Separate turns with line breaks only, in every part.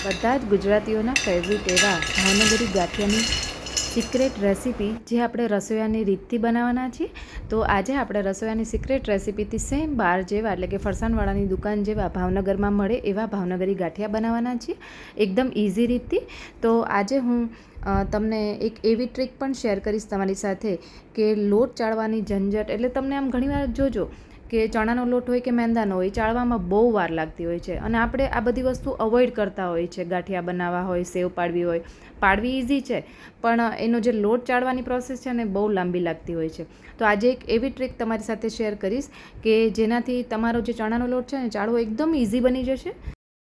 બધા જ ગુજરાતીઓના ફેવરિટ એવા ભાવનગરી ગાંઠિયાની સિક્રેટ રેસીપી જે આપણે રસોઈયાની રીતથી બનાવવાના છીએ. તો આજે આપણે રસોઈયાની સિક્રેટ રેસીપીથી સેમ બાર જેવા એટલે કે ફરસાણવાળાની દુકાન જેવા ભાવનગરમાં મળે એવા ભાવનગરી ગાંઠિયા બનાવવાના છીએ. એકદમ ઇઝી રીતથી. તો આજે હું તમને એક એવી ટ્રીક પણ શેર કરીશ તમારી સાથે કે લોટ ચાળવાની ઝંઝટ એટલે તમને આમ ઘણીવાર જોજો કે ચણાનો લોટ હોય કે મેંદાનો હોય ચાળવામાં બહુ વાર લાગતી હોય છે. અને આપણે આ બધી વસ્તુ અવોઇડ કરતા હોય છે. ગાંઠિયા બનાવવા હોય, સેવ પાડવી હોય. પાડવી ઇઝી છે, પણ એનો જે લોટ ચાળવાની પ્રોસેસ છે ને, બહુ લાંબી લાગતી હોય છે. તો આજે એક એવી ટ્રીક તમારી સાથે શેર કરીશ કે જેનાથી તમારો જે ચણાનો લોટ છે ને, ચાળવો એકદમ ઇઝી બની જશે.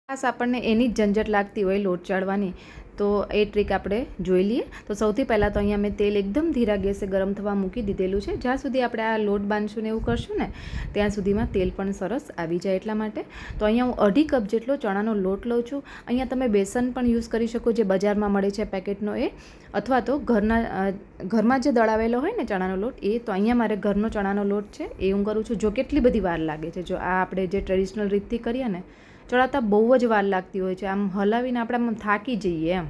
ખાસ આપણને એની જ ઝંઝટ લાગતી હોય લોટ ચાળવાની. તો એ ટ્રીક આપણે જોઈ લઈએ. તો સૌથી પહેલાં તો અહીંયા મેં તેલ એકદમ ધીરા ગેસે ગરમ થવા મૂકી દીધેલું છે. જ્યાં સુધી આપણે આ લોટ બાંધશું ને એવું કરશું ને, ત્યાં સુધીમાં તેલ પણ સરસ આવી જાય એટલા માટે. તો અહીંયા હું અઢી કપ જેટલો ચણાનો લોટ લઉં છું. અહીંયા તમે બેસન પણ યુઝ કરી શકો, જે બજારમાં મળે છે પેકેટનો એ. અથવા તો ઘરના ઘરમાં જે દળાવેલો હોય ને ચણાનો લોટ, એ તો અહીંયા મારે ઘરનો ચણાનો લોટ છે. એ હું કરું છું જો કેટલી બધી વાર લાગે છે. જો આ આપણે જે ટ્રેડિશનલ રીતથી કરીએ ને ચડાવતા બહુ જ વાર લાગતી હોય છે. આમ હલાવીને આપણે આમ થાકી જઈએ એમ,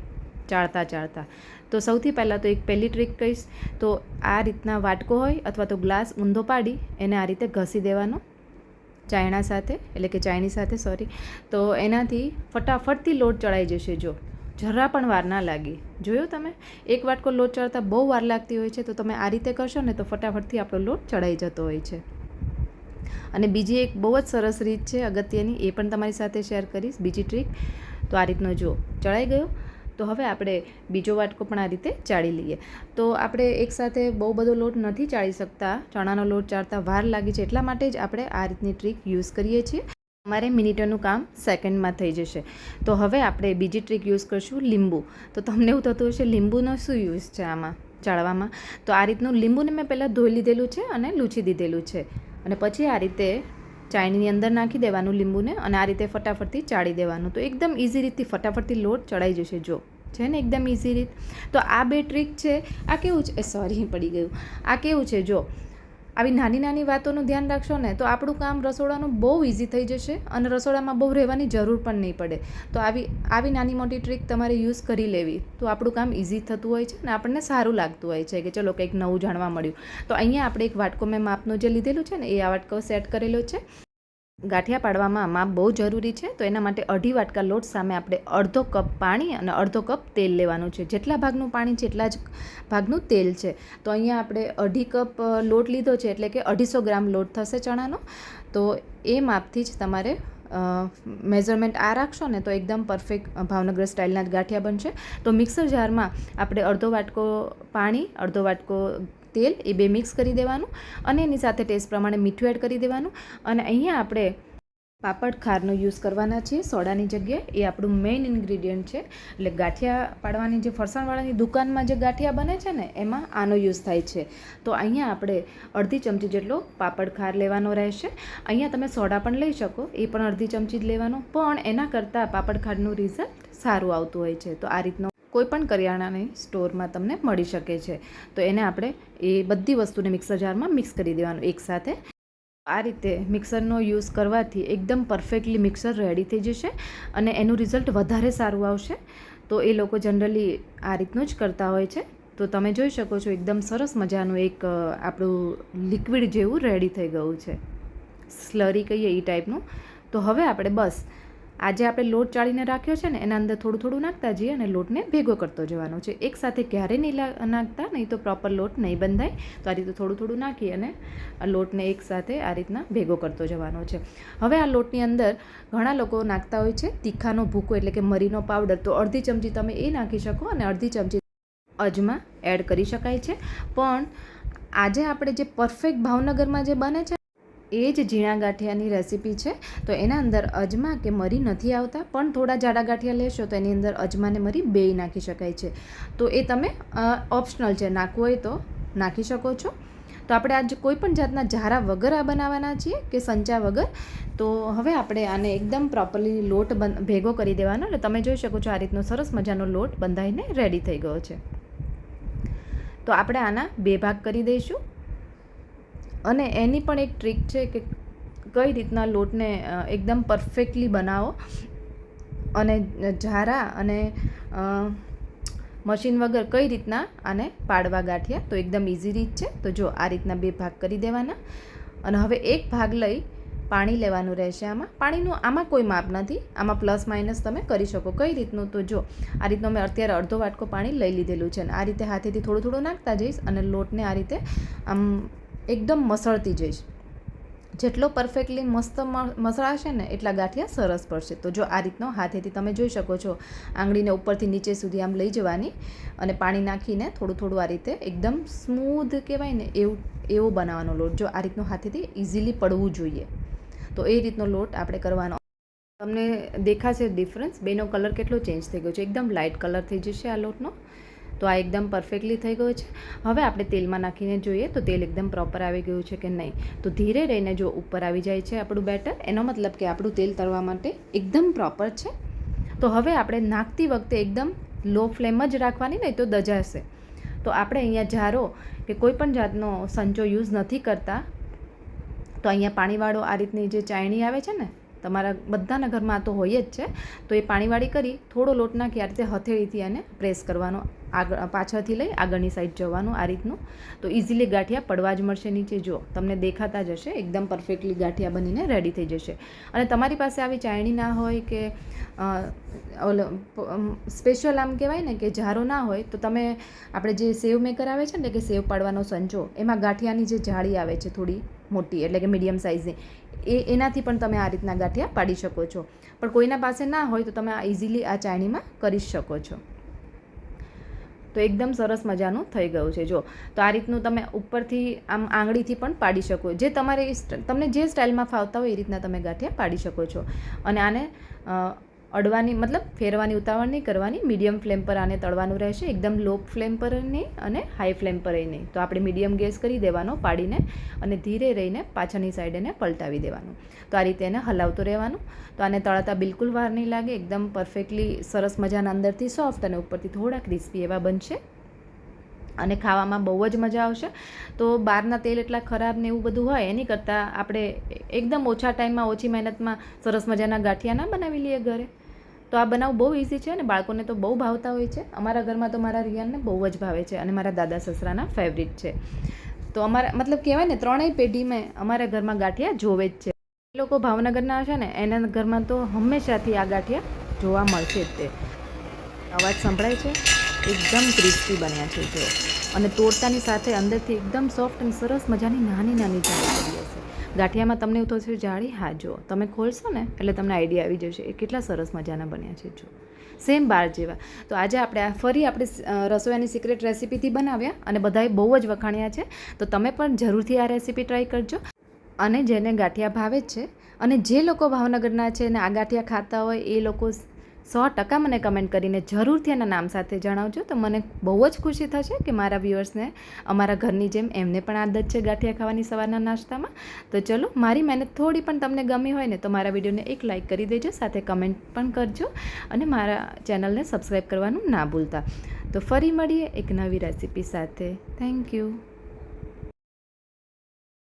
ચાળતા ચાળતા. તો સૌથી પહેલાં તો એક પહેલી ટ્રીક કહીશ. તો આ રીતના વાટકો હોય અથવા તો ગ્લાસ ઊંધો પાડી, એને આ રીતે ઘસી દેવાનો. ચાયણા સાથે, એટલે કે ચાયણી સાથે સોરી તો એનાથી ફટાફટથી લોટ ચડાઈ જશે જો. જરા પણ વાર ના લાગી. જોયો તમે? એક વાટકો લોટ ચડતા બહુ વાર લાગતી હોય છે, તો તમે આ રીતે કરશો ને તો ફટાફટથી આપણો લોટ ચડાઈ જતો હોય છે. અને બીજી એક બહુ જ સરસ રીત છે અગત્યની, એ પણ તમારી સાથે શેર કરીશ, બીજી ટ્રીક. તો આ રીતનો જો ચડાઈ ગયો? તો હવે આપણે બીજો વાટકો પણ આ રીતે ચાળી લઈએ. તો આપણે એકસાથે બહુ બધો લોટ નથી ચાળી શકતા, ચણાનો લોટ ચાળતા વાર લાગે છે, એટલા માટે જ આપણે આ રીતની ટ્રીક યુઝ કરીએ છીએ. અમારે મિનિટોનું કામ સેકન્ડમાં થઈ જશે. તો હવે આપણે બીજી ટ્રીક યુઝ કરશું, લીંબુ. તો તમને એવું થતું હશે, લીંબુનો શું યુઝ છે આમાં ચાળવામાં? તો આ રીતનું લીંબુને મેં પહેલાં ધોઈ લીધેલું છે અને લૂછી દીધેલું છે. અને પછી આ રીતે ચાયણીની અંદર નાખી દેવાનું લીંબુને અને આ રીતે ફટાફટથી ચાળી દેવાનું. તો એકદમ ઇઝી રીતથી ફટાફટથી લોટ ચડાઈ જશે. જો છે ને એકદમ ઇઝી રીત. તો આ બે ટ્રીક છે. આ કેવું છે? સોરી પડી ગયું. આ કેવું છે? જો આવી નાની નાની વાતોનું ધ્યાન રાખશો ને, તો આપણું કામ રસોડાનું બહુ ઇઝી થઈ જશે અને રસોડામાં બહુ રહેવાની જરૂર પણ નહીં પડે. તો આવી આવી નાની મોટી ટ્રીક તમારે યુઝ કરી લેવી. તો આપણું કામ ઇઝી થતું હોય છે અને આપણને સારું લાગતું હોય છે કે ચલો કંઈક નવું જાણવા મળ્યું. તો અહીંયા આપણે એક વાટકો મેં માપનું જે લીધેલું છે ને, એ આ વાટકો સેટ કરેલો છે. ગાંઠિયા પાડવામાં માપ બહુ જરૂરી છે, તો એના માટે અઢી વાટકા લોટ સામે આપણે અડધો કપ પાણી અને અડધો કપ તેલ લેવાનું છે. જેટલા ભાગનું પાણી જેટલા જ ભાગનું તેલ છે. તો અહીંયા આપણે અઢી કપ લોટ લીધો છે એટલે કે અઢીસો ગ્રામ લોટ થશે ચણાનો. તો એ માપથી જ તમારે મેઝરમેન્ટ આ રાખશો ને તો એકદમ પરફેક્ટ ભાવનગર સ્ટાઇલના જ ગાંઠિયા બનશે. તો મિક્સર જારમાં આપણે અડધો વાટકો પાણી, અડધો વાટકો તેલ એ બે મિક્સ કરી દેવાનું અને એની સાથે ટેસ્ટ પ્રમાણે મીઠું એડ કરી દેવાનું. અને અહીંયા આપણે પાપડ ખારનો યુઝ કરવાના છીએ સોડાની જગ્યાએ. એ આપણું મેઇન ઇન્ગ્રીડિયન્ટ છે. એટલે ગાંઠિયા પાડવાની જે ફરસાણવાળાની દુકાનમાં જે ગાંઠિયા બને છે ને, એમાં આનો યુઝ થાય છે. તો અહીંયા આપણે અડધી ચમચી જેટલો પાપડ ખાર લેવાનો રહેશે. અહીંયા તમે સોડા પણ લઈ શકો, એ પણ અડધી ચમચી જ લેવાનો. પણ એના કરતાં પાપડ ખારનું રિઝલ્ટ સારું આવતું હોય છે. તો આ રીતનો કોઈ પણ કરિયાણાની સ્ટોરમાં તમને મળી શકે છે. તો એને આપણે એ બધી વસ્તુને મિક્સર જારમાં મિક્સ કરી દેવાનું એકસાથે આ રીતે મિક્સરનો યુઝ કરવાથી એકદમ પરફેક્ટલી મિક્સર રેડી થઈ જશે અને એનું રિઝલ્ટ વધારે સારું આવશે. તો એ લોકો જનરલી આ રીતનું જ કરતા હોય છે. તો તમે જોઈ શકો છો એકદમ સરસ મજાનું એક આપણું લિક્વિડ જેવું રેડી થઈ ગયું છે. સ્લરી કહીએ એ ટાઈપનું. તો હવે આપણે બસ આજે આપણે લોટ ચાળીને રાખ્યો છે ને, એના અંદર થોડું થોડું નાખતા જઈએ અને લોટને ભેગો કરતો જવાનો છે. એકસાથે ક્યારેય નહીં નાખતા, નહીં તો પ્રોપર લોટ નહીં બંધાય. તો આ રીતે થોડું થોડું નાખી અને લોટને એકસાથે આ રીતના ભેગો કરતો જવાનો છે. હવે આ લોટની અંદર ઘણા લોકો નાખતા હોય છે તીખાનો ભૂકો, એટલે કે મરીનો પાવડર. તો અડધી ચમચી તમે એ નાખી શકો અને અડધી ચમચી અજમા એડ કરી શકાય છે. પણ આજે આપણે જે પરફેક્ટ ભાવનગરમાં જે બને છે એ જ ઝીણા ગાંઠિયાની રેસીપી છે. તો એના અંદર અજમા કે મરી નથી આવતા, પણ થોડા જાડા ગાંઠિયા લેશો તો એની અંદર અજમા ને મરી બેય નાખી શકાય છે. તો એ તમે ઓપ્શનલ છે, નાખવું હોય તો નાખી શકો છો. તો આપણે આજે કોઈ પણ જાતના ઝારા વગર આ બનાવવાના છીએ કે સંચા વગર? તો હવે આપણે આને એકદમ પ્રોપરલી લોટ ભેગો કરી દેવાનો એટલે તમે જોઈ શકો છો આ રીતનો સરસ મજાનો લોટ બંધાઈને રેડી થઈ ગયો છે. તો આપણે આના બે ભાગ કરી દઈશું. અને એની પણ એક ટ્રીક છે કે કઈ રીતના લોટને એકદમ પરફેક્ટલી બનાવો. અને ઝારા અને મશીન વગર કઈ રીતના આને પાડવા ગાંઠિયા, તો એકદમ ઇઝી રીત છે. તો જો આ રીતના બે ભાગ કરી દેવાના. અને હવે એક ભાગ લઈ પાણી લેવાનું રહેશે આમાં. પાણીનું આમાં કોઈ માપ નથી. આમાં પ્લસ માઇનસ તમે કરી શકો કઈ રીતનું. તો જો આ રીતનું મેં અત્યારે અડધો વાટકો પાણી લઈ લીધેલું છે અને આ રીતે હાથેથી થોડું થોડું નાખતા જઈશ અને લોટને આ રીતે, આમ એકદમ મસળતી જઈશ. જેટલો પરફેક્ટલી મસ્ત મસળાશે ને એટલા ગાંઠિયા સરસ પડશે. તો જો આ રીતનો હાથેથી તમે જોઈ શકો છો, આંગળીને ઉપરથી નીચે સુધી આમ લઈ જવાની અને પાણી નાખીને થોડું થોડું આ રીતે એકદમ સ્મૂધ કહેવાય ને એવું, એવો બનાવવાનો લોટ. જો આ રીતનો હાથેથી ઇઝીલી પડવું જોઈએ. તો એ રીતનો લોટ આપણે કરવાનો. તમને દેખાશે ડિફરન્સ બેનો કલર કેટલો ચેન્જ થઈ ગયો છે. એકદમ લાઇટ કલર થઈ જશે આ લોટનો. તો આ એકદમ પરફેક્ટલી થઈ ગયો છે. હવે આપણે તેલમાં નાખીને જોઈએ તો તેલ એકદમ પ્રોપર આવી ગયું છે કે નહીં. તો ધીરે રહીને જો ઉપર આવી જાય છે આપણું બેટર એનો મતલબ કે આપણું તેલ તળવા માટે એકદમ પ્રોપર છે. તો હવે આપણે નાખતી વખતે એકદમ લો ફ્લેમ જ રાખવાની, નહીં તો દજાશે. તો આપણે અહીંયા જારો કે કોઈ પણ જાતનો સંચો યુઝ નથી કરતા. તો અહીંયા પાણીવાળો આ રીતની જે ચાયણી આવે છે ને તમારા બધાના ઘરમાં તો હોય જ છે. તો એ પાણીવાળી કરી, થોડો લોટ નાખી, આ રીતે હથેળીથી એને પ્રેસ કરવાનો, આગળ, પાછળથી લઈ આગળની સાઈડ જવાનું આ રીતનું. તો ઇઝીલી ગાંઠિયા પડવા જ મળશે નીચે. જો તમને દેખાતા જ હશે. એકદમ પરફેક્ટલી ગાંઠિયા બનીને રેડી થઈ જશે. અને તમારી પાસે આવી ચાયણી ના હોય કે ઓલ સ્પેશિયલ આમ કહેવાય ને કે જારો ના હોય, તો તમે, આપણે જે સેવ મેકર આવે છે ને, કે સેવ પાડવાનો સંચો એમાં ગાંઠિયાની જે જાળી આવે છે થોડી મોટી, એટલે કે મીડિયમ સાઇઝની એ, એનાથી પણ તમે આ રીતના ગાંઠિયા પાડી શકો છો. પણ કોઈના પાસે ના હોય તો તમે આ ઇઝીલી આ ચાયણીમાં કરી શકો છો. તો એકદમ સરસ મજાનું થઈ ગયું છે. જો, તો આ રીતનું તમે ઉપરથી આમ આંગળીથી પણ પાડી શકો. જે તમારે તમને જે સ્ટાઇલમાં ફાવતા હોય એ રીતના તમે ગાંઠિયા પાડી શકો છો. અને આને અડવાની, મતલબ ફેરવાની, ઉતાવળ નહીં કરવાની મીડિયમ ફ્લેમ પર આને તળવાનું રહેશે, એકદમ લો ફ્લેમ પર નહીં અને હાઈ ફ્લેમ પર નહીં. તો આપણે મીડિયમ ગેસ કરી દેવાનો, પાડીને અને ધીરે રહીને પાછળની સાઈડ એને પલટાવી દેવાનું. તો આ રીતે એને હલાવતું રહેવાનું. તો આને તળાતા બિલકુલ વાર નહીં લાગે, એકદમ પરફેક્ટલી સરસ મજાના અંદરથી સોફ્ટ અને ઉપરથી થોડા ક્રિસ્પી એવા બનશે. અને ખાવામાં બહુ જ મજા આવશે. તો બહારના તેલ એટલા ખરાબ ને એવું બધું હોય, એની કરતાં આપણે એકદમ ઓછા ટાઈમમાં ઓછી મહેનતમાં સરસ મજાના ગાંઠિયા ના બનાવી લઈએ ઘરે. તો આ બનાવ બહુ ઇઝી છે અને બાળકોને તો બહુ ભાવતા હોય છે. અમારા ઘરમાં તો મારા રિયાનને બહુ જ ભાવે છે અને મારા દાદા સસરાના ફેવરિટ છે. તો અમારા, મતલબ કહેવાય ને ત્રણેય પેઢીમાં અમારા ઘરમાં ગાંઠિયા જોવે જ છે. એ લોકો ભાવનગરના હશે ને એના ઘરમાં તો હંમેશાથી આ ગાંઠિયા જોવા મળશે જ તે. અવાજ સંભળાય છે? એકદમ ક્રિસ્પી બન્યા છે જો અને તોડતાની સાથે અંદરથી એકદમ સોફ્ટ અને સરસ મજાની નાની નાની જાળી. ગાંઠિયામાં તમને એવું થશે જાળી હા જો તમે ખોલશો ને એટલે તમને આઈડિયા આવી જશે એ કેટલા સરસ મજાના બન્યા છે જો સેમ બાર જેવા. તો આજે આપણે આ ફરી આપણે અ, રસોઈયાની સિક્રેટ રેસીપીથી બનાવ્યા અને બધાએ બહુ જ વખાણ્યા છે. તો તમે પણ જરૂરથી આ રેસીપી ટ્રાય કરજો. અને જેને ગાંઠિયા ભાવે છે અને જે લોકો ભાવનગરના છે અને આ ગાંઠિયા ખાતા હોય એ લોકો સો ટકા મને કમેન્ટ કરીને જરૂરથી એના નામ સાથે જણાવજો. તો મને બહુ જ ખુશી થશે કે મારા વ્યૂઅર્સને અમારા ઘરની જેમ એમને પણ આદત છે ગાંઠિયા ખાવાની સવારના નાસ્તામાં. તો ચલો, મારી મહેનત થોડી પણ તમને ગમી હોય ને તો મારા વિડીયોને એક લાઇક કરી દેજો, સાથે કમેન્ટ પણ કરજો અને મારા ચેનલને સબસ્ક્રાઈબ કરવાનું ના ભૂલતા. તો ફરી મળીએ એક નવી રેસીપી સાથે. Thank you.